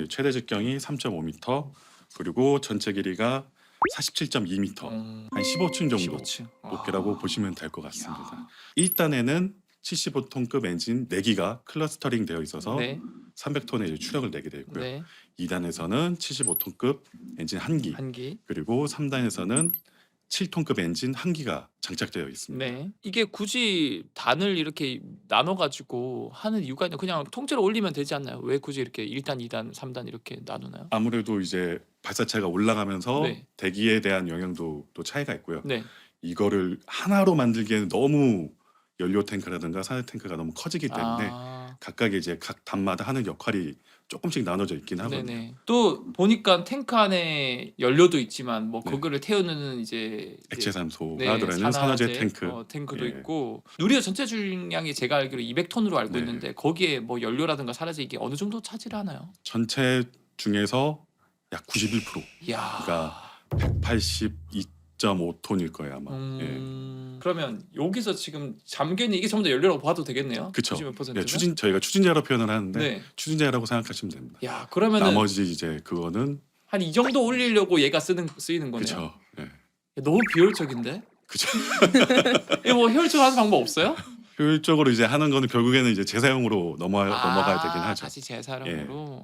예, 최대 직경이 3.5m 그리고 전체 길이가 47.2m 음, 한 15층 정도 15층. 높이라고 아. 보시면 될 것 같습니다. 야. 1단에는 75톤급 엔진 4기가 클러스터링 되어 있어서 네, 300톤의 이제 추력을 내게 되어 있고요. 네, 2단에서는 75톤급 엔진 1기 한기. 그리고 3단에서는 7톤급 엔진 1기가 장착되어 있습니다. 네. 이게 굳이 단을 이렇게 나눠 가지고 하는 이유가 있나? 그냥 통째로 올리면 되지 않나요? 왜 굳이 이렇게 1단, 2단, 3단 이렇게 나누나요? 아무래도 이제 발사체가 올라가면서 네. 대기에 대한 영향도 또 차이가 있고요. 네. 이거를 하나로 만들기에는 너무 연료 탱크라든가 산화 탱크가 너무 커지기 때문에 아, 각각 이제 각 단마다 하는 역할이 조금씩 나눠져 있긴 하거든요. 네네. 또 보니까 탱크 안에 연료도 있지만 뭐 네. 그거를 태우는 이제 이제 액체 산소가 네, 들어있는 산화제 탱크. 어, 탱크도 예. 있고 누리호 전체 주량이 제가 알기로 200ton으로 알고 네. 있는데 거기에 뭐 연료라든가 산화제 이게 어느 정도 차지를 하나요? 전체 중에서 약 91%, 이야. 그 러니까 182.5톤일 거예요 아마. 예. 음... 그러면 여기서 지금 잠겨 있는 이게 전부 다 연료라고 봐도 되겠네요. 그쵸. 90% 예, 는? 추진 저희가 추진제로 표현을 하는데 네. 추진제라고 생각하시면 됩니다. 야 그러면 은 나머지 이제 그거는 한 이 정도 올리려고 얘가 쓰는 쓰이는 거네요. 그쵸. 예. 야, 너무 비효율적인데? 그쵸. 이거 뭐 효율적으로 하는 방법 없어요? 효율적으로 이제 하는 거는 결국에는 이제 재사용으로 넘어 아, 넘어가야 되긴 하죠. 다시 재사용으로.